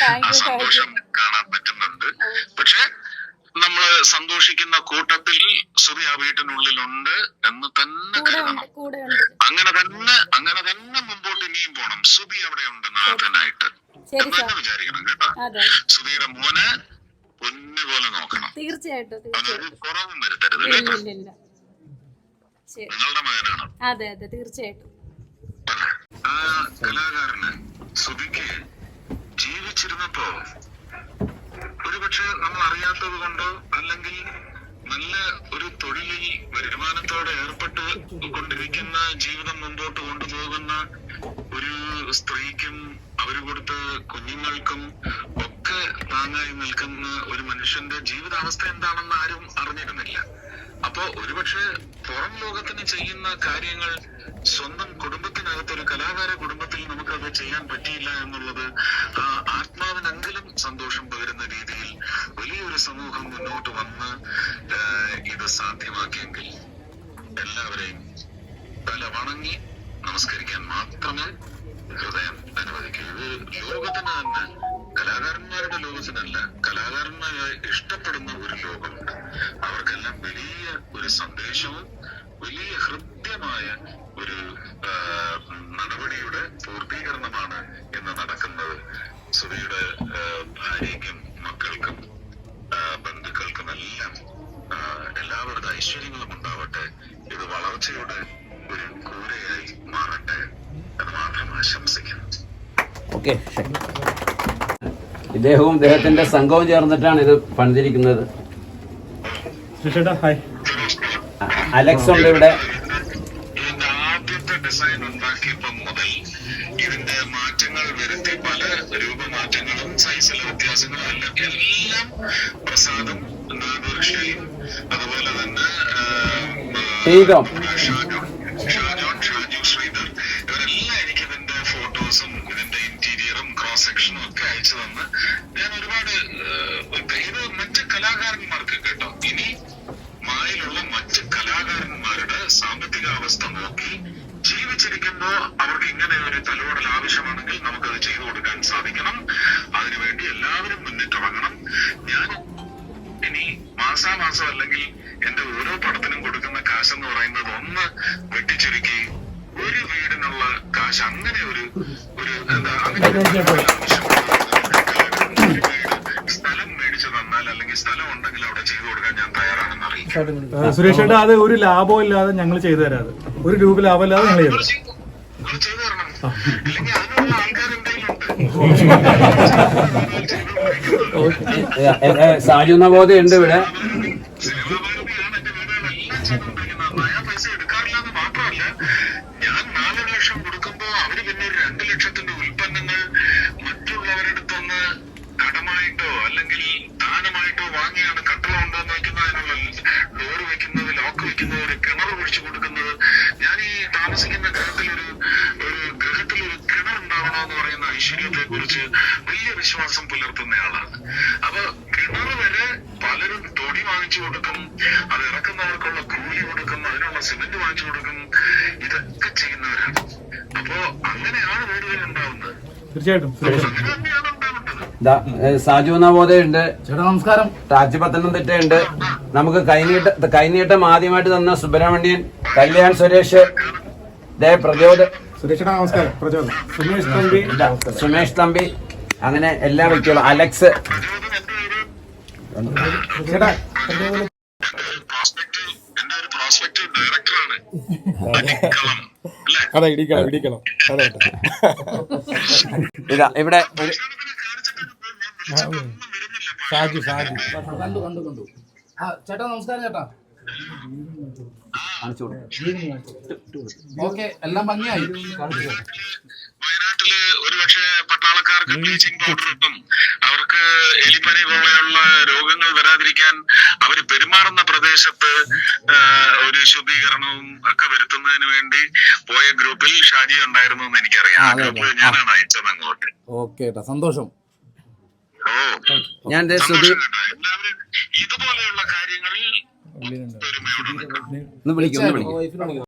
Thank ആ സന്തോഷം കാണാൻ പറ്റുന്നുണ്ട്. പക്ഷെ നമ്മൾ സന്തോഷിക്കുന്ന കൂട്ടത്തിൽ സുബി ആ വീട്ടിനുള്ളിലുണ്ട് എന്ന് തന്നെ കരുതണം. അങ്ങനെ തന്നെ അങ്ങനെ തന്നെ മുമ്പോട്ട് ഇനിയും പോണം. സുബി അവിടെ ഉണ്ട് നാഥനായിട്ട് എന്ന് തന്നെ വിചാരിക്കണം കേട്ടോ. സുബിയുടെ മോനെ പൊന്നു പോലെ നോക്കണം. തീർച്ചയായിട്ടും കുറവും വരുത്തരുത് കേട്ടോ. നിങ്ങളുടെ മകനാണ്. അതെ അതെ തീർച്ചയായിട്ടും. ആ കലാകാരന് സുബിക്ക് ജീവിച്ചിരുന്നപ്പോ ഒരുപക്ഷെ നമ്മൾ അറിയാത്തത് കൊണ്ടോ അല്ലെങ്കിൽ നല്ല ഒരു തൊഴിലിൽ വരുമാനത്തോടെ ഏർപ്പെട്ട് കൊണ്ടിരിക്കുന്ന ജീവിതം മുമ്പോട്ട് കൊണ്ടുപോകുന്ന ഒരു സ്ത്രീക്കും അവർ കൊടുത്ത കുഞ്ഞുങ്ങൾക്കും ഒക്കെ താങ്ങായി നിൽക്കുന്ന ഒരു മനുഷ്യന്റെ ജീവിതാവസ്ഥ എന്താണെന്ന് ആരും അറിഞ്ഞിരുന്നില്ല. അപ്പോ ഒരുപക്ഷെ പുറം ലോകത്തിന് ചെയ്യുന്ന കാര്യങ്ങൾ സ്വന്തം കുടുംബത്തിനകത്ത് ഒരു കലാകാര കുടുംബത്തിൽ നമുക്കത് ചെയ്യാൻ പറ്റിയില്ല എന്നുള്ളത് ആത്മാവിനെങ്കിലും സന്തോഷം പകരുന്ന രീതിയിൽ വലിയൊരു സമൂഹം മുന്നോട്ട് വന്ന് ഇത് സാധ്യമാക്കിയെങ്കിൽ എല്ലാവരെയും തല വണങ്ങി നമസ്കരിക്കാൻ മാത്രമേ ഹൃദയം അനുവദിക്കൂ ഇത് ലോകത്തിന് തന്നെ കലാകാരന്മാരുടെ ലോകത്തിനല്ല കലാകാരന്മാരെ ഇഷ്ടപ്പെടുന്ന ഒരു ലോകമുണ്ട്. ഒരു സന്ദേശവും വലിയ ഹൃദ്യമായ ഒരു നടപടിയുടെ പൂർത്തീകരണമാണ് ഇന്ന് നടക്കുന്നത്. സുബിയുടെ ഭാര്യയ്ക്കും മക്കൾക്കും ബന്ധുക്കൾക്കും എല്ലാം എല്ലാവരുടെ ഐശ്വര്യങ്ങളും ഉണ്ടാവട്ടെ. ഇത് വളർച്ചയുടെ ഒരു കൂരയായി മാറട്ടെ എന്ന് മാത്രം ആശംസിക്കുന്നു. ഓക്കെ ഇദ്ദേഹവും ഇദ്ദേഹത്തിന്റെ സംഘവും ചേർന്നിട്ടാണ് ഇത് പണിതിരിക്കുന്നത്. ഹായ് അലക്സ് ഉണ്ട് ഇവിടെ. ഇതിന്റെ ആദ്യത്തെ ഡിസൈൻ ഉണ്ടാക്കിയപ്പം മുതൽ ഇതിന്റെ മാറ്റങ്ങൾ വരുത്തി പല രൂപമാറ്റങ്ങളും സൈസിലെ വ്യത്യാസങ്ങളും എല്ലാം എല്ലാം പ്രസാദും നാഗർഷയും അതുപോലെ തന്നെ ആ, ജീവിച്ചിരിക്കുമ്പോ അവർക്ക് ഇങ്ങനെ ഒരു തലോടൽ ആവശ്യമാണെങ്കിൽ നമുക്കത് ചെയ്തു കൊടുക്കാൻ സാധിക്കണം. അതിനുവേണ്ടി എല്ലാവരും മുന്നിട്ടിറങ്ങണം. ഞാൻ ഇനി മാസാമാസം അല്ലെങ്കിൽ എന്റെ ഓരോ പടത്തിനും കൊടുക്കുന്ന കാശ് എന്ന് പറയുന്നത് ഒന്ന് വെട്ടിച്ചുരുക്കി ഒരു വീടിനുള്ള കാശ് അങ്ങനെ ഒരു ഒരു എന്താ അങ്ങനെ ഒരു തന്നാൽ അല്ലെങ്കിൽ സ്ഥലം ഉണ്ടെങ്കിൽ അവിടെ ചെയ്തു കൊടുക്കാൻ ഞാൻ തയ്യാറാണെന്ന് അറിയിക്കും. സുരേഷ് ചേട്ടാ അത് ഒരു ലാഭവും ഇല്ലാതെ ഞങ്ങൾ ചെയ്തു തരാം ഒരു രൂപ ലാഭം ഇല്ലാതെ ഞങ്ങൾ ചെയ്തു സാജുന്ന ചെയ്തു തരണം. ഇല്ലെങ്കിൽ അതിനുള്ള ആൾക്കാർ എന്തെങ്കിലും സാജു നവോദയ ഉണ്ട് ഇവിടെ. ഉൽപ്പന്നങ്ങൾ മറ്റുള്ളവരുടെ അടുത്തൊന്ന് കടമായിട്ടോ അല്ലെങ്കിൽ വാങ്ങിയാണ് കട്ടള ഉണ്ടോന്ന് വെക്കുന്നതിനുള്ള ഡോറ് വെക്കുന്നത് ലോക്ക് വെക്കുന്നത് ഒരു കിണർ ഒഴിച്ചു കൊടുക്കുന്നത്. ഞാൻ ഈ താമസിക്കുന്ന ഗ്രഹത്തിൽ ഒരു ഒരു ഗ്രഹത്തിൽ ഒരു കിണർ ഉണ്ടാവണമെന്ന് പറയുന്ന ഐശ്വര്യത്തെ കുറിച്ച് വലിയ വിശ്വാസം പുലർത്തുന്ന ആളാണ്. അപ്പൊ കിണർ വരെ പലരും തൊടി വാങ്ങിച്ചു കൊടുക്കും അത് ഇറക്കുന്നവർക്കുള്ള കൂലി കൊടുക്കും അതിനുള്ള സിമെന്റ് വാങ്ങിച്ചു കൊടുക്കും. ഇതൊക്കെ ചെയ്യുന്നവരാണ്. അപ്പോ അങ്ങനെയാണ് വീടുകൾ ഉണ്ടാവുന്നത്. തീർച്ചയായിട്ടും സുരേഷ് അങ്ങനെ തന്നെയാണ് ഉണ്ടാവേണ്ടത് ദാ, ഏ, സാജു നവോദയുണ്ട് ചേട്ടാ നമസ്കാരം. ടാച്ചി പത്തനംതിട്ട ഉണ്ട് നമുക്ക് കൈനീട്ട കൈനീട്ടം ആദ്യമായിട്ട് തന്ന സുബ്രഹ്മണ്യൻ കല്യാൺ സുരേഷ്. ദേ പ്രചോദ സുമേഷ് തമ്പി. ഇതാ, സുമേഷ് തമ്പി. അങ്ങനെ എല്ലാ വ്യക്തികളും. അലക്സ്. അതെ ഇടിക്കണം ഇടിക്കണം. അതെ ഇതാ ഇവിടെ ഷാജു ഷാജു കണ്ടു കണ്ടു കണ്ടു. ആ ചേട്ടാ നമസ്കാരം ചേട്ടാ. കാണിച്ചു ഓക്കെ എല്ലാം ഭംഗിയായി. വയനാട്ടിൽ ഒരുപക്ഷെ പട്ടാളക്കാർക്ക് ബ്ലീച്ചിങ് പൗഡർ ഇട്ടും അവർക്ക് എലിപ്പനി പോലെയുള്ള രോഗങ്ങൾ വരാതിരിക്കാൻ അവർ പെരുമാറുന്ന പ്രദേശത്ത് ഒരു ശുദ്ധീകരണവും ഒക്കെ വരുത്തുന്നതിന് വേണ്ടി പോയ ഗ്രൂപ്പിൽ ഷാജി ഉണ്ടായിരുന്നു എന്ന് എനിക്കറിയാം. ആ ഗ്രൂപ്പിൽ ഞാനാണ് അയച്ചത് അങ്ങോട്ട്. ഓക്കെ സന്തോഷം. ഞാൻ ദേ സുധി എല്ലാവരും ഇതുപോലെയുള്ള കാര്യങ്ങളിൽ ഒത്തൊരുമയോടെ നിൽക്കണം.